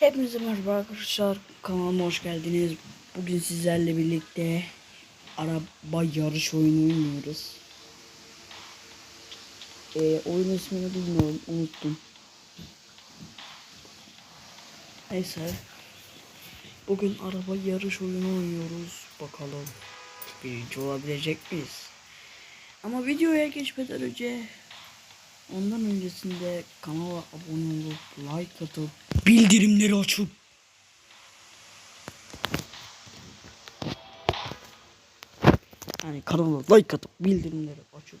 Hepinize merhaba arkadaşlar. Kanalıma hoş geldiniz. Bugün sizlerle birlikte araba yarış oyunu oynuyoruz. Ee, oyun ismini bilmiyorum. Unuttum. Neyse. Bugün araba yarış oyunu oynuyoruz. Bakalım birinci olabilecek miyiz? Ama videoya geçmeden önce ondan öncesinde kanala abone olup like atıp bildirimleri açıp yani kanala like atıp bildirimleri açıp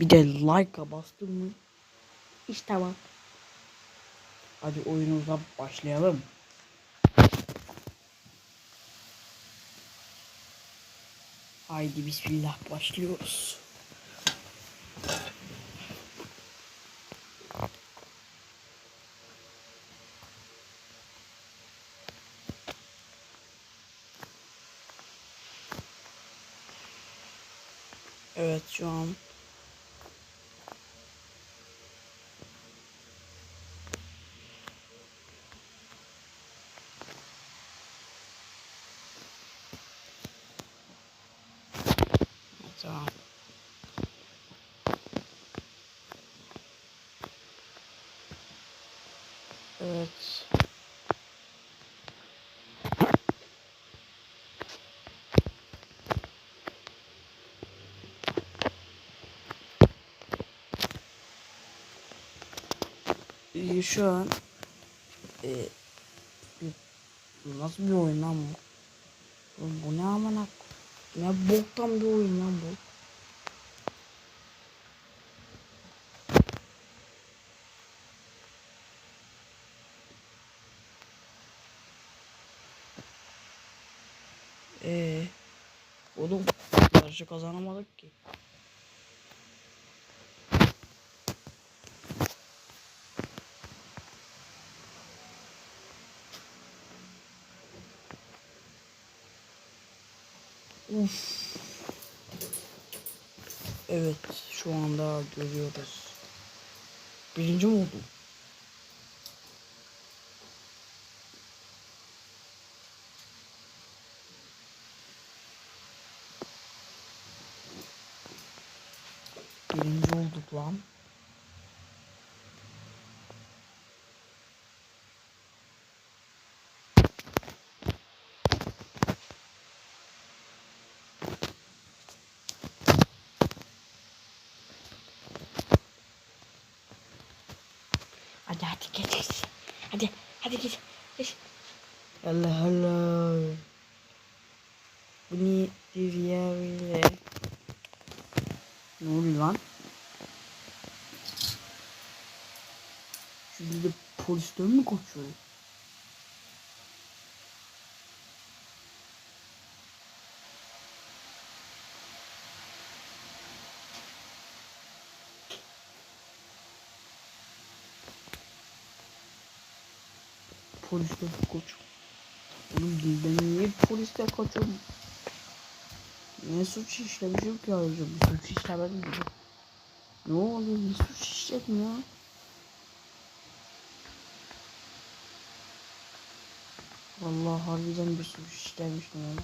bir de like'a bastın mı işte tamam. Hadi oyunumuza başlayalım. Haydi bismillah başlıyoruz. Evet şu an Tamam. Evet. Ee, Şu an e, nasıl bir oyun lan bu? Oğlum Bu ne amına ne boktan bir oyun lan bu. Ee, oğlum yarışı kazanamadık ki. Uf. Evet şu anda görüyoruz. Birinci mi oldum? Birinci olduk lan. Hadi hadi geç geç. Hadi git. Geç. Allah Allah. Bu nedir ya böyle? Ne oluyor lan? Şimdi de polisten mi kaçıyor? Polisten kaçıyor. Oğlum ben niye poliste kaçıyorum? Ne suç işlemişim ki ayrıca bir suç işlemedim gibi. Ne oluyor ne suç işledim ya? Vallahi harbiden bir suç işlemiştim yani.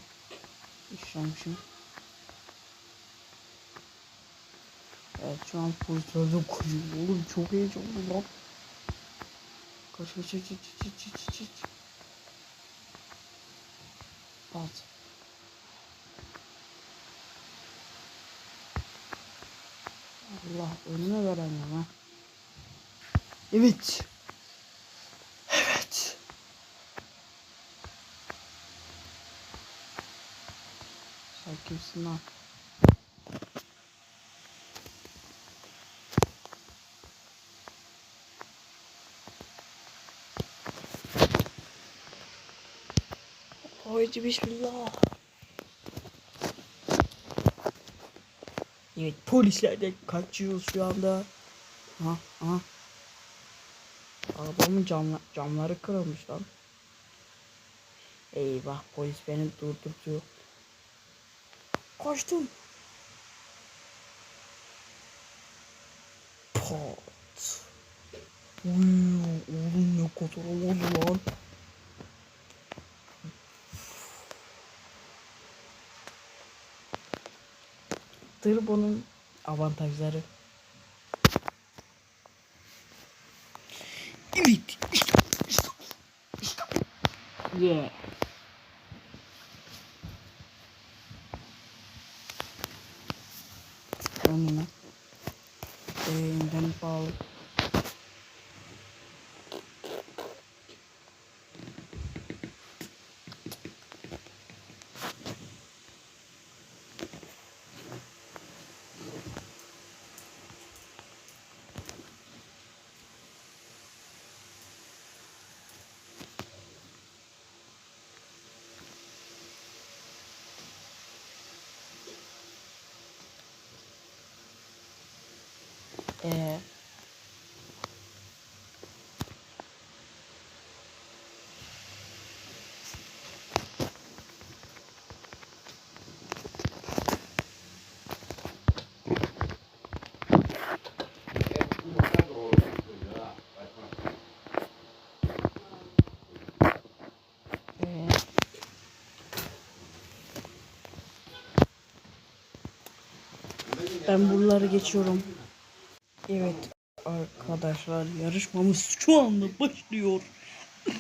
İşlemişim. Evet şu an polislerden koşuyor. Oğlum çok heyecanlı lan. Kaç kaç kaç kaç kaç kaç kaç. Bas. Allah önüme veremiyorum ha. Evet. Evet. Sen kimsin lan? Haydi bismillah. Evet polislerden kaçıyoruz şu anda. Ha ha. Arabamın camla camları kırılmış lan. Eyvah polis beni durdurdu. Kaçtım. Pat. Uy, oğlum ne kadar oldu lan. Turbo'nun avantajları. Evet. İşte, işte, işte. Yeah. Ee, ben buraları geçiyorum. Evet arkadaşlar yarışmamız şu anda başlıyor.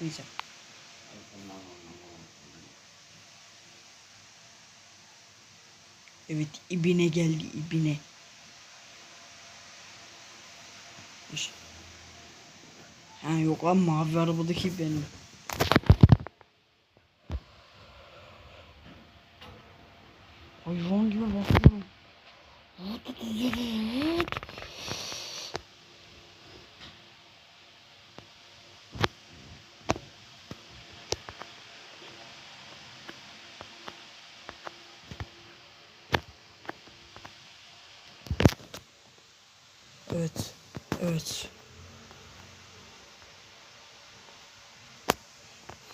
Neyse. Evet ibine geldi ibine. Ha yok lan mavi arabadaki benim. Hayvan gibi bakıyorum. Evet. Evet.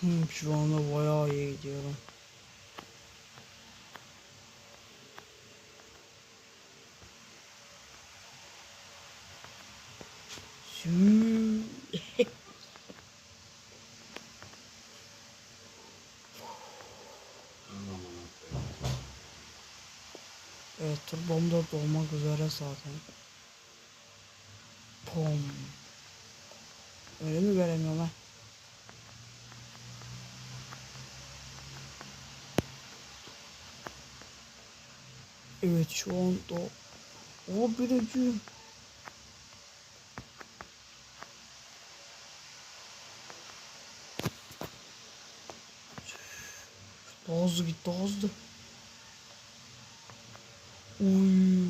Hmm, şu anda bayağı iyi gidiyorum. Evet turbom da dolmak üzere zaten. Pom. Öyle mi göremiyorum ben? Evet şu anda o birinci. Daha hızlı git daha hızlı. Uy.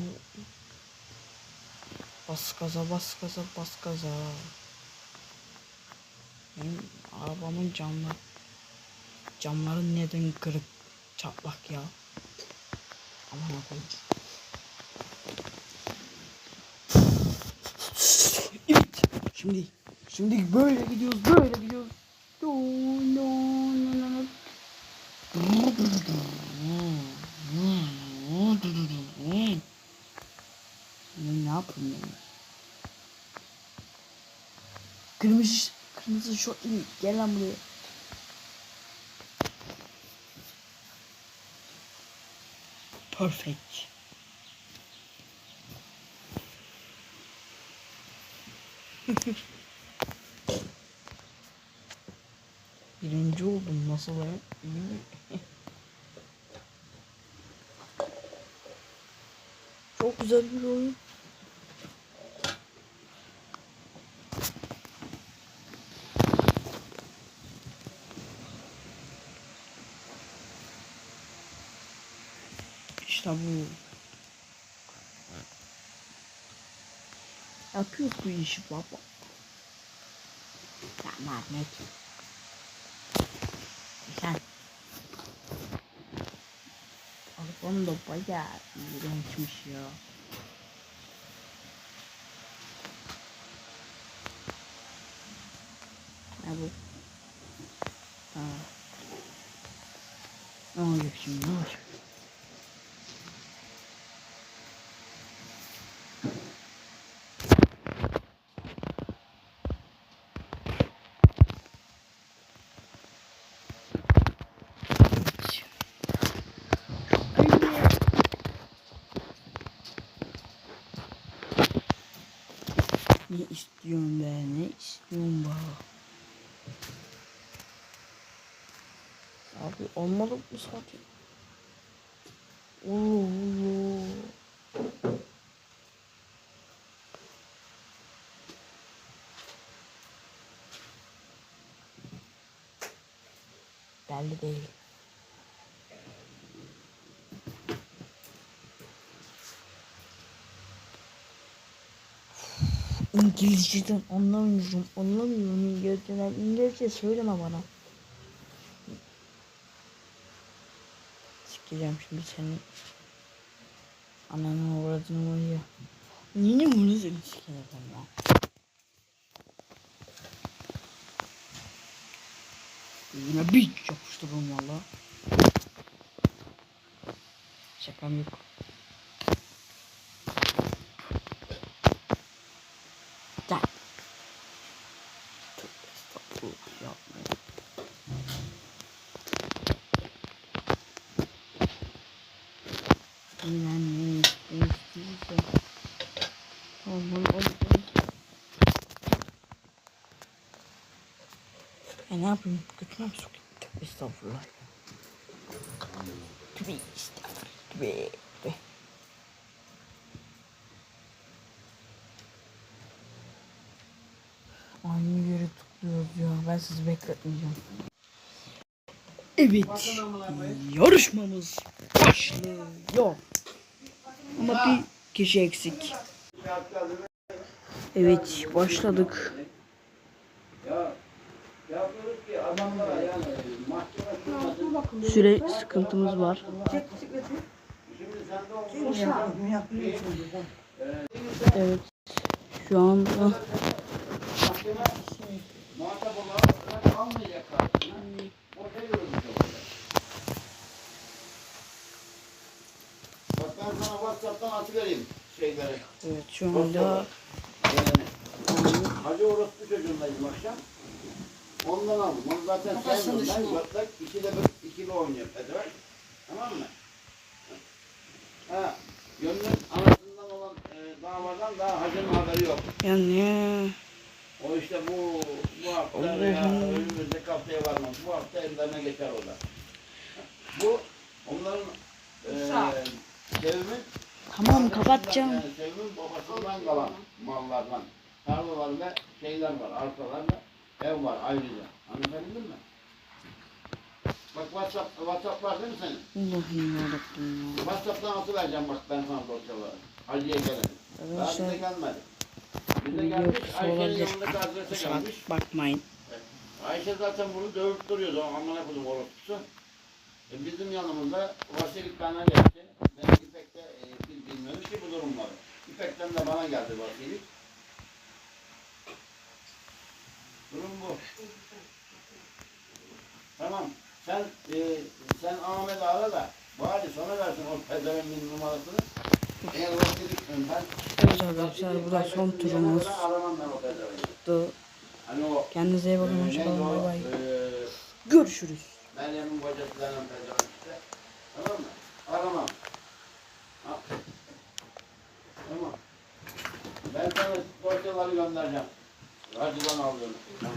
Bas gaza bas gaza bas gaza. Benim arabamın camları camları neden kırık çatlak ya. Aman koyayım. Evet. Şimdi şimdi böyle gidiyoruz böyle gidiyoruz. No, no, no. Ben ne yapayım ben? Kırmızı kırmızı şortlu gel lan buraya. Perfect. Birinci oldum nasıl ya? Çok güzel bir oyun. İşte bu. Yapıyoruz bu işi baba. Ya Mehmet. Sen. Arabam da bayağı iğrençmiş ya. Ne bu? Ha. Ne oluyor şimdi? Ne oluyor? Ne istiyorsun be? Ne istiyorsun be? Abi olmadı mı sakin? Allah Allah. Belli değil. İngilizceden anlamıyorum. Anlamıyorum İngilizceden. İngilizce söyleme bana. Sikeceğim şimdi seni. Ananı uğradığını var ya. Yine bunu seni sikeceğim ya. Yine bir yapıştırırım valla. Şakam yok. Ne istiyorsa. Aman Allah'ım. Ya ne yapayım? Götüne mi sokayım? Tövbe estağfurullah. Tövbe estağfurullah. Tövbe. Tövbe. Aynı yere tıklıyoruz ya. Ben sizi bekletmeyeceğim. Evet. Yarışmamız başlıyor. Ama bir kişi eksik. Evet başladık. Süre sıkıntımız var. Evet. Şu anda Muhatap olarak almayacaklar. Boşa yorulmuş olacak. Bak ben sana WhatsApp'tan atıvereyim şeyleri. Evet şu anda Hacı orospu çocuğundayım akşam. Ondan aldım. Onu zaten sevmiyorum. Ben zaten ikide bir ikili oynuyor Petrol. Tamam mı? Ha, gönlün anasından olan e, davadan daha hacının haberi yok. yani O işte bu bu hafta veya önümüzdeki haftaya varmaz. Bu hafta ellerine geçer o da. Bu onların eee Sevim'in tamam kapatacağım. babasından kalan mallardan. Tarlalar ve şeyler var, arsalar ve ev var ayrıca. Anlatabildim mi? Bak WhatsApp, WhatsApp var değil mi senin? Allah'ım yarabbim ya. WhatsApp'tan atıvereceğim bak ben sana dosyaları. Hacı'ya gelelim. Daha bize gelmedi. Bize gelmiş, Ayşe'nin adrese Kusura gelmiş. bakmayın. Ayşe zaten bunu dövüp duruyordu. Amına kodum orospusu. E, bizim yanımızda vasilik bana geldi. Ben İpek'te e, bilmiyoruz ki bu durumları. İpek'ten de bana geldi vasilik. Durum bu. Tamam. Sen e, sen Ahmet'i ara da bari sana versin o pezevenkin numarasını. Eğer vasilik ben Evet arkadaşlar bu da son turumuz. Pezevenki. Hani o Kendinize iyi bakın. e, Hoşçakalın. Bay bay. e, Görüşürüz. Meryem'in kocası denen pezevenk işte. Tamam mı? Aramam. Ha. Tamam. Ben sana dosyaları göndereceğim. Hacıdan alıyorum. Tamam.